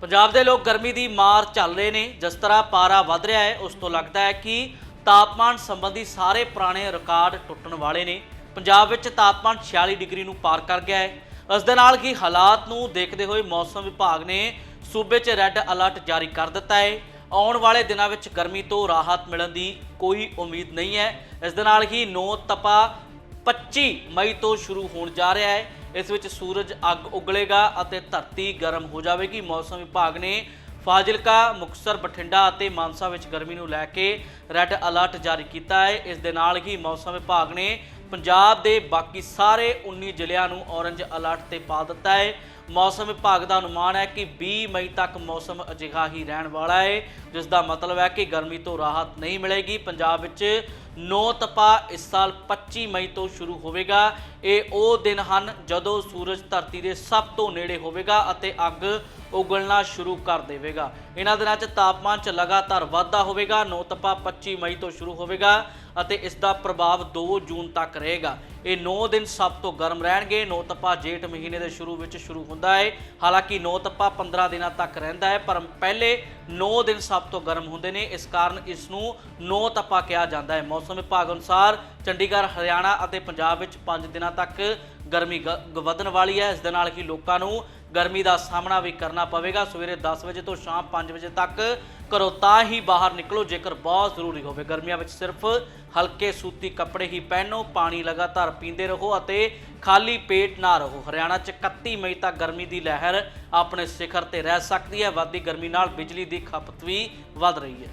ਪੰਜਾਬ ਦੇ ਲੋਕ ਗਰਮੀ ਦੀ ਮਾਰ ਝੱਲ ਰਹੇ ਨੇ। ਜਿਸ ਤਰ੍ਹਾਂ ਪਾਰਾ ਵੱਧ ਰਿਹਾ ਹੈ, ਉਸ ਤੋਂ ਲੱਗਦਾ ਹੈ ਕਿ ਤਾਪਮਾਨ ਸੰਬੰਧੀ ਸਾਰੇ ਪੁਰਾਣੇ ਰਿਕਾਰਡ ਟੁੱਟਣ ਵਾਲੇ ਨੇ। ਪੰਜਾਬ ਵਿੱਚ ਤਾਪਮਾਨ 46 ਡਿਗਰੀ ਨੂੰ ਪਾਰ ਕਰ ਗਿਆ ਹੈ। ਇਸ ਦੇ ਨਾਲ ਹੀ ਹਾਲਾਤ ਨੂੰ ਦੇਖਦੇ ਹੋਏ ਮੌਸਮ ਵਿਭਾਗ ਨੇ ਸੂਬੇ 'ਚ ਰੈੱਡ ਅਲਰਟ ਜਾਰੀ ਕਰ ਦਿੱਤਾ ਹੈ। ਆਉਣ ਵਾਲੇ ਦਿਨਾਂ ਵਿੱਚ ਗਰਮੀ ਤੋਂ ਰਾਹਤ ਮਿਲਣ ਦੀ ਕੋਈ ਉਮੀਦ ਨਹੀਂ ਹੈ। ਇਸ ਦੇ ਨਾਲ ਹੀ ਨੌ ਤਪਾ 25 ਮਈ ਤੋਂ ਸ਼ੁਰੂ ਹੋਣ ਜਾ ਰਿਹਾ ਹੈ। ਇਸ ਵਿੱਚ ਸੂਰਜ ਅੱਗ ਉਗਲੇਗਾ ਅਤੇ ਧਰਤੀ ਗਰਮ ਹੋ ਜਾਵੇਗੀ। ਮੌਸਮ ਵਿਭਾਗ ਨੇ ਫਾਜ਼ਿਲਕਾ, ਮੁਕਤਸਰ, ਬਠਿੰਡਾ ਅਤੇ ਮਾਨਸਾ ਵਿੱਚ ਗਰਮੀ ਨੂੰ ਲੈ ਕੇ ਰੈੱਡ ਅਲਰਟ ਜਾਰੀ ਕੀਤਾ ਹੈ। ਇਸ ਦੇ ਨਾਲ ਹੀ ਮੌਸਮ ਵਿਭਾਗ ਨੇ ਪੰਜਾਬ ਦੇ ਬਾਕੀ ਸਾਰੇ 19 ਜ਼ਿਲ੍ਹਿਆਂ ਨੂੰ ਔਰੰਜ ਅਲਰਟ ਤੇ ਪਾ ਦਿੱਤਾ ਹੈ। ਮੌਸਮ ਵਿਭਾਗ ਦਾ ਅਨੁਮਾਨ ਹੈ ਕਿ 20 ਮਈ ਤੱਕ ਮੌਸਮ ਅਜਿਹਾ ਹੀ ਰਹਿਣ ਵਾਲਾ ਹੈ, ਜਿਸ ਦਾ ਮਤਲਬ ਹੈ ਕਿ ਗਰਮੀ ਤੋਂ ਰਾਹਤ ਨਹੀਂ ਮਿਲੇਗੀ। ਪੰਜਾਬ ਵਿੱਚ ਨੌ ਤਪਾ ਇਸ ਸਾਲ 25 ਮਈ ਤੋਂ ਸ਼ੁਰੂ ਹੋਵੇਗਾ। ਇਹ ਉਹ ਦਿਨ ਹਨ ਜਦੋਂ ਸੂਰਜ ਧਰਤੀ ਦੇ ਸਭ ਤੋਂ ਨੇੜੇ ਹੋਵੇਗਾ ਅਤੇ ਅੱਗ ਉਗਲਣਾ ਸ਼ੁਰੂ ਕਰ ਦੇਵੇਗਾ। ਇਹਨਾਂ ਦਿਨਾਂ 'ਚ ਤਾਪਮਾਨ 'ਚ ਲਗਾਤਾਰ ਵਾਧਾ ਹੋਵੇਗਾ। ਨੌ ਤਪਾ 25 ਮਈ ਤੋਂ ਸ਼ੁਰੂ ਹੋਵੇਗਾ ਅਤੇ ਇਸ ਦਾ ਪ੍ਰਭਾਵ 2 ਜੂਨ ਤੱਕ ਰਹੇਗਾ। ਇਹ 9 ਦਿਨ ਸਭ ਤੋਂ ਗਰਮ ਰਹਿਣਗੇ। ਨੋਤਪਾ ਜੇਠ ਮਹੀਨੇ ਦੇ ਸ਼ੁਰੂ ਵਿੱਚ ਸ਼ੁਰੂ ਹੁੰਦਾ ਹੈ। ਹਾਲਾਂਕਿ ਨੌ ਤਪਾ 15 ਦਿਨਾਂ ਤੱਕ ਰਹਿੰਦਾ ਹੈ, ਪਰ ਪਹਿਲੇ 9 ਦਿਨ ਸਭ ਤੋਂ ਗਰਮ ਹੁੰਦੇ ਨੇ। ਇਸ ਕਾਰਨ ਇਸ ਨੂੰ ਨੌ ਤਪਾ ਕਿਹਾ ਜਾਂਦਾ ਹੈ। ਮੌਸਮ ਵਿਭਾਗ ਅਨੁਸਾਰ ਚੰਡੀਗੜ੍ਹ, ਹਰਿਆਣਾ ਅਤੇ ਪੰਜਾਬ ਵਿੱਚ 5 ਦਿਨਾਂ ਤੱਕ ਗਰਮੀ ਗ- ਗ- ਵਧਣ ਵਾਲੀ ਹੈ। ਇਸ ਦੇ ਨਾਲ ਹੀ ਲੋਕਾਂ ਨੂੰ ਗਰਮੀ ਦਾ ਸਾਹਮਣਾ ਵੀ ਕਰਨਾ ਪਵੇਗਾ। ਸਵੇਰੇ 10 ਵਜੇ ਤੋਂ ਸ਼ਾਮ 5 ਵਜੇ ਤੱਕ ਘਰੋਂ ਤਾਂ ਹੀ ਬਾਹਰ ਨਿਕਲੋ, ਜੇਕਰ ਬਹੁਤ ਜ਼ਰੂਰੀ ਹੋਵੇ। ਗਰਮੀਆਂ ਵਿੱਚ ਸਿਰਫ ਹਲਕੇ ਸੂਤੀ ਕੱਪੜੇ ਹੀ ਪਹਿਨੋ, ਪਾਣੀ ਲਗਾਤਾਰ ਪੀਂਦੇ ਰਹੋ ਅਤੇ ਖਾਲੀ ਪੇਟ ਨਾ ਰਹੋ। ਹਰਿਆਣਾ 'ਚ 31 ਮਈ ਤੱਕ ਗਰਮੀ ਦੀ ਲਹਿਰ ਆਪਣੇ ਸਿਖਰ ਤੇ ਰਹਿ ਸਕਦੀ ਹੈ। ਵੱਧਦੀ ਗਰਮੀ ਨਾਲ ਬਿਜਲੀ ਦੀ ਖਪਤ ਵੀ ਵੱਧ ਰਹੀ ਹੈ।